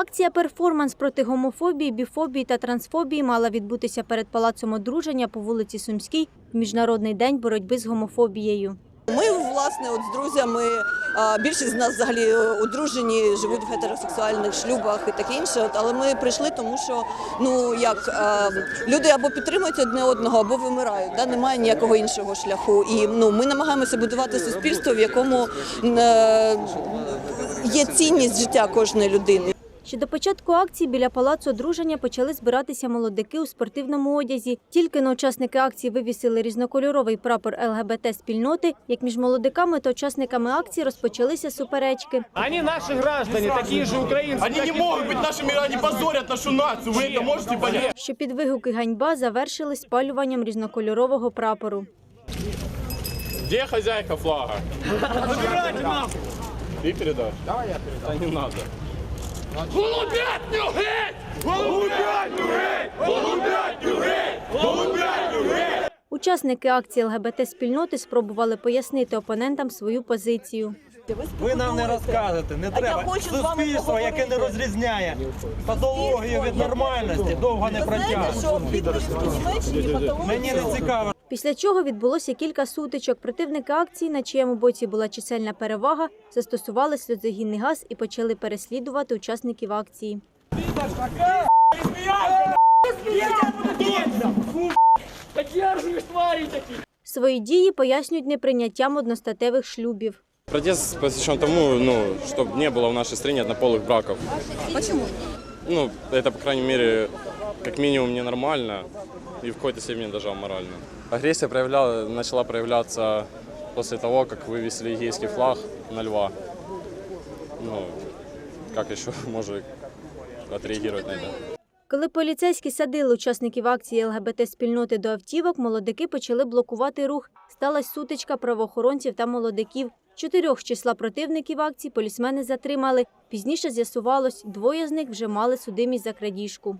Акція «Перформанс» проти гомофобії, біфобії та трансфобії мала відбутися перед палацом одруження по вулиці Сумській в Міжнародний день боротьби з гомофобією. Ми власне от з друзями. Більшість з нас взагалі одружені, живуть в гетеросексуальних шлюбах і таке інше. Але ми прийшли, тому що ну як люди або підтримують одне одного, або вимирають. Да? Немає ніякого іншого шляху. І ну ми намагаємося будувати суспільство, в якому е, є цінність життя кожної людини. Ще до початку акції біля палацу одруження почали збиратися молодики у спортивному одязі. Тільки на учасники акції вивісили різнокольоровий прапор ЛГБТ-спільноти, як між молодиками та учасниками акції розпочалися суперечки. Они наши граждане, такие же украинцы. Они как не и могут вы. быть нашими, они позорят нашу нацию. Вы это можете понять? Що під вигуки ганьба завершили спалюванням різнокольорового прапору. Где хозяйка флага? Забирайте нахуй. Ты передашь? Давай я передам. Да не надо. Голубятню геть! Голубятню геть! Голубятню геть! Голубятню геть! Учасники акції ЛГБТ-спільноти спробували пояснити опонентам свою позицію. Ви нам не розказуєте, не треба. Суспільство, яке не розрізняє патологію від нормальності, довго не протягне. Мені не цікаво. Після чого відбулося кілька сутичок. Противники акції, на чиєму боці була чисельна перевага, застосували сльозогінний газ і почали переслідувати учасників акції. Свої дії пояснюють неприйняттям одностатевих шлюбів. Протест посвящен тому, ну, чтобы не было в нашей стране однополых браков. Почему? Ну, это, по крайней мере, как минимум ненормально и в какой-то степени даже аморально. Агрессия проявляла, начала проявляться после того, как вывесили гейский флаг на льва. Ну, как еще можно отреагировать на это? Коли поліцейські садили учасників акції ЛГБТ-спільноти до автівок, молодики почали блокувати рух. Сталася сутичка правоохоронців та молодиків. Чотирьох з числа противників акції полісмени затримали. Пізніше з'ясувалось, двоє з них вже мали судимість за крадіжку.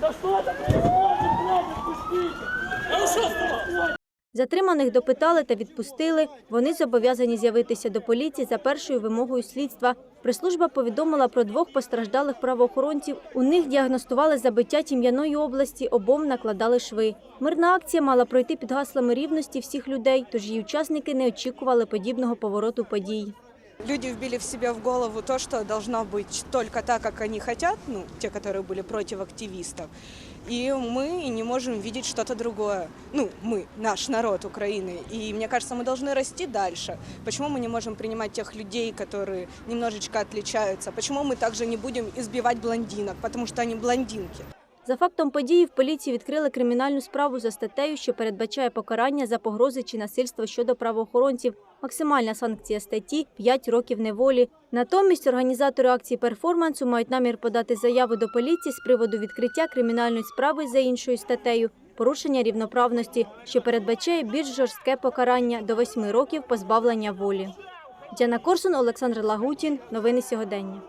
Да что это происходит, блядь, отпустите. А что? Затриманих допитали та відпустили. Вони зобов'язані з'явитися до поліції за першою вимогою слідства. Прислужба повідомила про двох постраждалих правоохоронців. У них діагностували забиття тім'яної області, обом накладали шви. Мирна акція мала пройти під гаслами рівності всіх людей, тож її учасники не очікували подібного повороту подій. Люди вбили в себя в голову то, что должно быть только так, как они хотят, ну, те, которые были против активистов. И мы не можем видеть что-то другое. Ну, мы, наш народ Украины. И мне кажется, мы должны расти дальше. Почему мы не можем принимать тех людей, которые немножечко отличаются? Почему мы также не будем избивать блондинок, потому что они блондинки? За фактом події в поліції відкрили кримінальну справу за статтею, що передбачає покарання за погрози чи насильство щодо правоохоронців. Максимальна санкція статті 5 років неволі. Натомість організатори акції перформансу мають намір подати заяву до поліції з приводу відкриття кримінальної справи за іншою статтею порушення рівноправності, що передбачає більш жорстке покарання до 8 років позбавлення волі. Діана Корсун, Олександр Лагутін. Новини сьогодення.